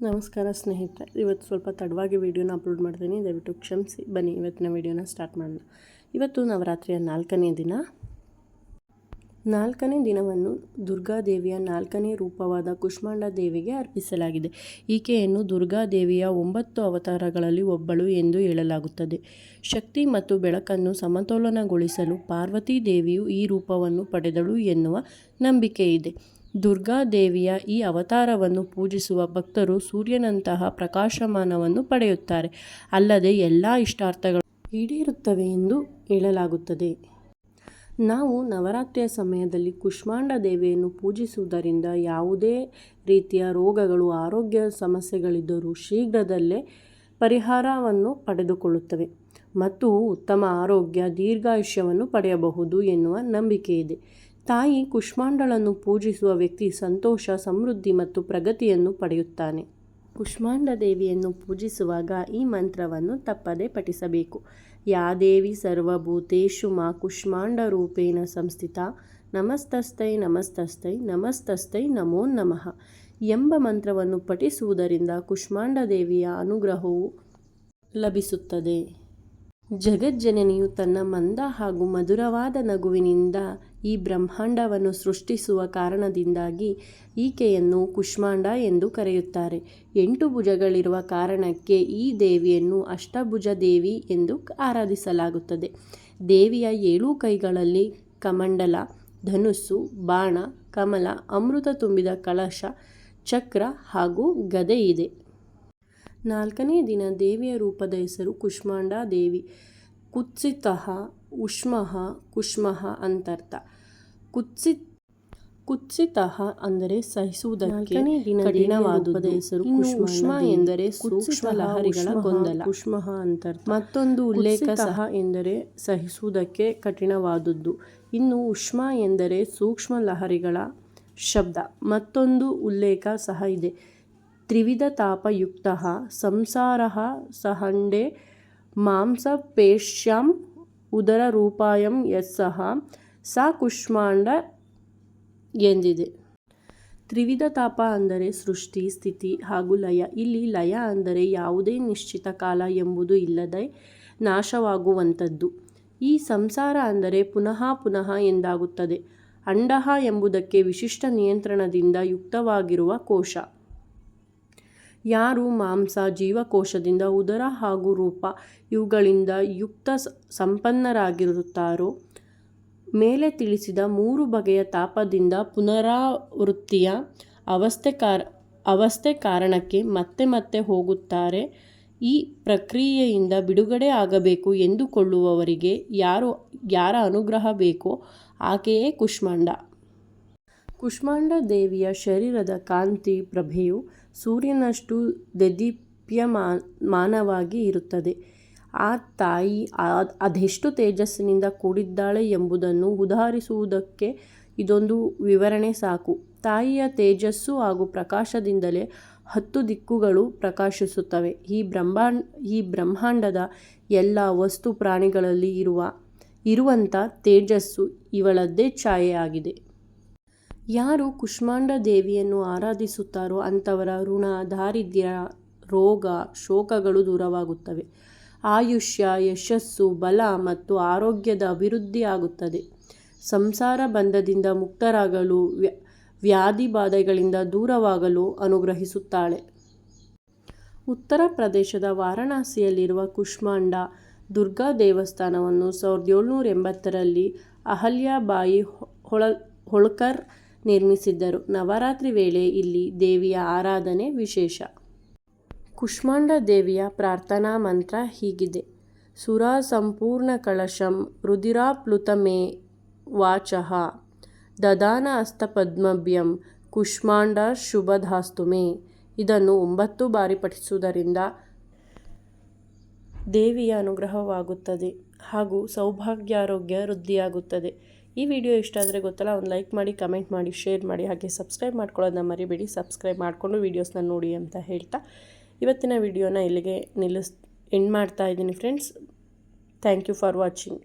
ನಮಸ್ಕಾರ ಸ್ನೇಹಿತರೆ, ಇವತ್ತು ಸ್ವಲ್ಪ ತಡವಾಗಿ ವಿಡಿಯೋನ ಅಪ್ಲೋಡ್ ಮಾಡ್ತೀನಿ. ದಯವಿಟ್ಟು ಕ್ಷಮಿಸಿ, ಬನ್ನಿ ಇವತ್ತಿನ ವಿಡಿಯೋನ ಸ್ಟಾರ್ಟ್ ಮಾಡೋಣ. ಇವತ್ತು ನವರಾತ್ರಿಯ ನಾಲ್ಕನೇ ದಿನ. ನಾಲ್ಕನೇ ದಿನವನ್ನು ದುರ್ಗಾದೇವಿಯ ನಾಲ್ಕನೇ ರೂಪವಾದ ಕುಷ್ಮಾಂಡ ದೇವಿಗೆ ಅರ್ಪಿಸಲಾಗಿದೆ. ಈಕೆಯನ್ನು ದುರ್ಗಾದೇವಿಯ ಒಂಬತ್ತು ಅವತಾರಗಳಲ್ಲಿ ಒಬ್ಬಳು ಎಂದು ಹೇಳಲಾಗುತ್ತದೆ. ಶಕ್ತಿ ಮತ್ತು ಬೆಳಕನ್ನು ಸಮತೋಲನಗೊಳಿಸಲು ಪಾರ್ವತೀ ದೇವಿಯು ಈ ರೂಪವನ್ನು ಪಡೆದಳು ಎನ್ನುವ ನಂಬಿಕೆ ಇದೆ ದುರ್ಗಾದೇವಿಯ ಈ ಅವತಾರವನ್ನು ಪೂಜಿಸುವ ಭಕ್ತರು ಸೂರ್ಯನಂತಹ ಪ್ರಕಾಶಮಾನವನ್ನು ಪಡೆಯುತ್ತಾರೆ. ಅಲ್ಲದೆ ಎಲ್ಲ ಇಷ್ಟಾರ್ಥಗಳು ಈಡೇರುತ್ತವೆ ಎಂದು ಹೇಳಲಾಗುತ್ತದೆ. ನಾವು ನವರಾತ್ರಿಯ ಸಮಯದಲ್ಲಿ ಕುಷ್ಮಾಂಡ ದೇವಿಯನ್ನು ಪೂಜಿಸುವುದರಿಂದ ಯಾವುದೇ ರೀತಿಯ ರೋಗಗಳು, ಆರೋಗ್ಯ ಸಮಸ್ಯೆಗಳಿದ್ದರೂ ಶೀಘ್ರದಲ್ಲೇ ಪರಿಹಾರವನ್ನು ಪಡೆದುಕೊಳ್ಳುತ್ತವೆ ಮತ್ತು ಉತ್ತಮ ಆರೋಗ್ಯ, ದೀರ್ಘಾಯುಷ್ಯವನ್ನು ಪಡೆಯಬಹುದು ಎನ್ನುವ ನಂಬಿಕೆ ಇದೆ ತಾಯಿ ಕುಷ್ಮಾಂಡಳನ್ನು ಪೂಜಿಸುವ ವ್ಯಕ್ತಿ ಸಂತೋಷ, ಸಮೃದ್ಧಿ ಮತ್ತು ಪ್ರಗತಿಯನ್ನು ಪಡೆಯುತ್ತಾನೆ. ಕುಷ್ಮಾಂಡ ದೇವಿಯನ್ನು ಪೂಜಿಸುವಾಗ ಈ ಮಂತ್ರವನ್ನು ತಪ್ಪದೆ ಪಠಿಸಬೇಕು. ಯಾ ದೇವಿ ಸರ್ವಭೂತೇಶು ಮಾ ಕುಷ್ಮಾಂಡ ರೂಪೇಣ ಸಂಸ್ಥಿತ. ನಮಸ್ತಸ್ಥೈ ನಮಸ್ತಸ್ಥೈ ನಮಸ್ತಸ್ಥೈ, ನಮೋ ನಮಃ. ಎಂಬ ಮಂತ್ರವನ್ನು ಪಠಿಸುವುದರಿಂದ ಕುಷ್ಮಾಂಡ ದೇವಿಯ ಅನುಗ್ರಹವು ಲಭಿಸುತ್ತದೆ. ಜಗಜ್ಜನನಿಯು ತನ್ನ ಮಂದ ಹಾಗೂ ಮಧುರವಾದ ನಗುವಿನಿಂದ ಈ ಬ್ರಹ್ಮಾಂಡವನ್ನು ಸೃಷ್ಟಿಸುವ ಕಾರಣದಿಂದಾಗಿ ಈಕೆಯನ್ನು ಕುಷ್ಮಾಂಡ ಎಂದು ಕರೆಯುತ್ತಾರೆ. ಎಂಟು ಭುಜಗಳಿರುವ ಕಾರಣಕ್ಕೆ ಈ ದೇವಿಯನ್ನು ಅಷ್ಟಭುಜ ದೇವಿ ಎಂದು ಆರಾಧಿಸಲಾಗುತ್ತದೆ. ದೇವಿಯ ಏಳು ಕೈಗಳಲ್ಲಿ ಕಮಂಡಲ, ಧನುಸ್ಸು, ಬಾಣ, ಕಮಲ, ಅಮೃತ ತುಂಬಿದ ಕಳಶ ಚಕ್ರ ಹಾಗೂ ಗದೆ ಇದೆ. ನಾಲ್ಕನೇ ದಿನ ದೇವಿಯ ರೂಪದ ಹೆಸರು ಕುಷ್ಮಾಂಡ ದೇವಿ. ಕುತ್ಸಿತಃ ಉಷ್ಮಃ ಕುಷ್ಮಃ ಅಂತರ್ಥ. ಕುತ್ಸಿತ್ ಕುತ್ಸಿತಃ ಅಂದರೆ ಸಹಿಸುವುದಕ್ಕೆ ಕಠಿಣವಾದುದ ಹೆಸರು ಕುಷ್ಮ ಎಂದರೆ ಸೂಕ್ಷ್ಮ ಲಹರಿಗಳ ಗೊಂದಲ. ಕುಷ್ಮ ಅಂತರ್ಥ. ಮತ್ತೊಂದು ಉಲ್ಲೇಖ ಸಹ ಎಂದರೆ ಸಹಿಸುವುದಕ್ಕೆ ಕಠಿಣವಾದದ್ದು. ಇನ್ನು ಉಷ್ಮ ಎಂದರೆ ಸೂಕ್ಷ್ಮ ಲಹರಿಗಳ ಶಬ್ದ. ಮತ್ತೊಂದು ಉಲ್ಲೇಖ ಸಹ ಇದೆ. ತಾಪಯುಕ್ತ ಸಂಸಾರ ಸಹಂಡೆ ಮಾಂಸಪೇಶ್ಯಾಂ ಉದರರೂಪಾಯಂ ಯಸ್ಸಹ ಸಾ ಕುಷ್ಮಾಂಡ ಎಂದಿದೆ. ತ್ರಿವಿಧ ತಾಪ ಅಂದರೆ ಸೃಷ್ಟಿ, ಸ್ಥಿತಿ ಹಾಗೂ ಲಯ. ಇಲ್ಲಿ ಲಯ ಅಂದರೆ ಯಾವುದೇ ನಿಶ್ಚಿತ ಕಾಲ ಎಂಬುದು ಇಲ್ಲದೆ ನಾಶವಾಗುವಂಥದ್ದು. ಈ ಸಂಸಾರ ಅಂದರೆ ಪುನಃ ಪುನಃ ಎಂದಾಗುತ್ತದೆ. ಅಂಡಹ ಎಂಬುದಕ್ಕೆ ವಿಶಿಷ್ಟ ನಿಯಂತ್ರಣದಿಂದ ಯುಕ್ತವಾಗಿರುವ ಕೋಶ. ಯಾರು ಮಾಂಸ, ಜೀವಕೋಶದಿಂದ ಉದರ ಹಾಗೂ ರೂಪ ಇವುಗಳಿಂದ ಯುಕ್ತ ಸಂಪನ್ನರಾಗಿರುತ್ತಾರೋ? ಮೇಲೆ ತಿಳಿಸಿದ ಮೂರು ಬಗೆಯ ತಾಪದಿಂದ ಪುನರಾವೃತ್ತಿಯ ಅವಸ್ಥೆ ಅವಸ್ಥೆ ಕಾರಣಕ್ಕೆ ಮತ್ತೆ ಮತ್ತೆ ಹೋಗುತ್ತಾರೆ. ಈ ಪ್ರಕ್ರಿಯೆಯಿಂದ ಬಿಡುಗಡೆ ಆಗಬೇಕು ಎಂದುಕೊಳ್ಳುವವರಿಗೆ ಯಾರು, ಯಾರ ಅನುಗ್ರಹ ಬೇಕೋ ಆಕೆಯೇ ಕುಷ್ಮಾಂಡ. ಕುಷ್ಮಾಂಡ ದೇವಿಯ ಶರೀರದ ಕಾಂತಿ ಪ್ರಭೆಯು ಸೂರ್ಯನಷ್ಟು ಮಾನವಾಗಿ ಇರುತ್ತದೆ. ಆ ತಾಯಿ ಅದೆಷ್ಟು ತೇಜಸ್ಸಿನಿಂದ ಕೂಡಿದ್ದಾಳೆ ಎಂಬುದನ್ನು ಉದಾಹರಿಸುವುದಕ್ಕೆ ಇದೊಂದು ವಿವರಣೆ ಸಾಕು. ತಾಯಿಯ ತೇಜಸ್ಸು ಹಾಗೂ ಪ್ರಕಾಶದಿಂದಲೇ ಹತ್ತು ದಿಕ್ಕುಗಳು ಪ್ರಕಾಶಿಸುತ್ತವೆ. ಈ ಬ್ರಹ್ಮಾಂಡ ಈ ಬ್ರಹ್ಮಾಂಡದ ಎಲ್ಲ ವಸ್ತು ಪ್ರಾಣಿಗಳಲ್ಲಿ ಇರುವ, ಇರುವಂಥ ತೇಜಸ್ಸು ಇವಳದ್ದೇ ಛಾಯೆಯಾಗಿದೆ. ಯಾರು ಕುಷ್ಮಾಂಡ ದೇವಿಯನ್ನು ಆರಾಧಿಸುತ್ತಾರೋ ಅಂಥವರ ಋಣ, ದಾರಿದ್ರ್ಯ, ರೋಗ, ಶೋಕಗಳು ದೂರವಾಗುತ್ತವೆ. ಆಯುಷ್ಯ, ಯಶಸ್ಸು, ಬಲ ಮತ್ತು ಆರೋಗ್ಯದ ಅಭಿವೃದ್ಧಿ ಆಗುತ್ತದೆ. ಸಂಸಾರ ಬಂಧದಿಂದ ಮುಕ್ತರಾಗಲು ವ್ಯಾಧಿ ಬಾಧೆಗಳಿಂದ ದೂರವಾಗಲು ಅನುಗ್ರಹಿಸುತ್ತಾಳೆ. ಉತ್ತರ ಪ್ರದೇಶದ ವಾರಣಾಸಿಯಲ್ಲಿರುವ ಕುಷ್ಮಾಂಡ ದುರ್ಗಾ ದೇವಸ್ಥಾನವನ್ನು ಸಾವಿರದ ಏಳ್ನೂರ ಎಂಬತ್ತರಲ್ಲಿ ಅಹಲ್ಯಾಬಾಯಿ ಹೊಳ, ಹೋಳ್ಕರ್ ನಿರ್ಮಿಸಿದ್ದರು. ನವರಾತ್ರಿ ವೇಳೆ ಇಲ್ಲಿ ದೇವಿಯ ಆರಾಧನೆ ವಿಶೇಷ. ಕುಷ್ಮಾಂಡ ದೇವಿಯ ಪ್ರಾರ್ಥನಾ ಮಂತ್ರ ಹೀಗಿದೆ. ಸುರ ಸಂಪೂರ್ಣ ಕಳಶಂ ರುದಿರಾಪ್ಲುತಮೇ ವಾಚಃ. ದದಾನ ಹಸ್ತಪದ್ಮಭ್ಯಂ ಕುಷ್ಮಾಂಡ ಶುಭಧಾಸ್ತುಮೆ. ಇದನ್ನು ಒಂಬತ್ತು ಬಾರಿ ಪಠಿಸುವುದರಿಂದ ದೇವಿಯ ಅನುಗ್ರಹವಾಗುತ್ತದೆ ಹಾಗೂ ಸೌಭಾಗ್ಯಾರೋಗ್ಯ ವೃದ್ಧಿಯಾಗುತ್ತದೆ. ಈ ವಿಡಿಯೋ ಇಷ್ಟ ಆದರೆ ಗೊತ್ತಲ್ಲ, ಒಂದು ಲೈಕ್ ಮಾಡಿ, ಕಮೆಂಟ್ ಮಾಡಿ, ಶೇರ್ ಮಾಡಿ, ಹಾಗೆ ಸಬ್ಸ್ಕ್ರೈಬ್ ಮಾಡ್ಕೊಳ್ಳೋದನ್ನ ಮರಿಬೇಡಿ. ಸಬ್ಸ್ಕ್ರೈಬ್ ಮಾಡಿಕೊಂಡು ವೀಡಿಯೋಸ್ನ ನೋಡಿ ಅಂತ ಹೇಳ್ತಾ ಇವತ್ತಿನ ವಿಡಿಯೋನ ಇಲ್ಲಿಗೆ ನಿಲ್ಲಿಸ್, ಎಂಡ್ ಮಾಡ್ತಾ ಇದ್ದೀನಿ friends thank you for watching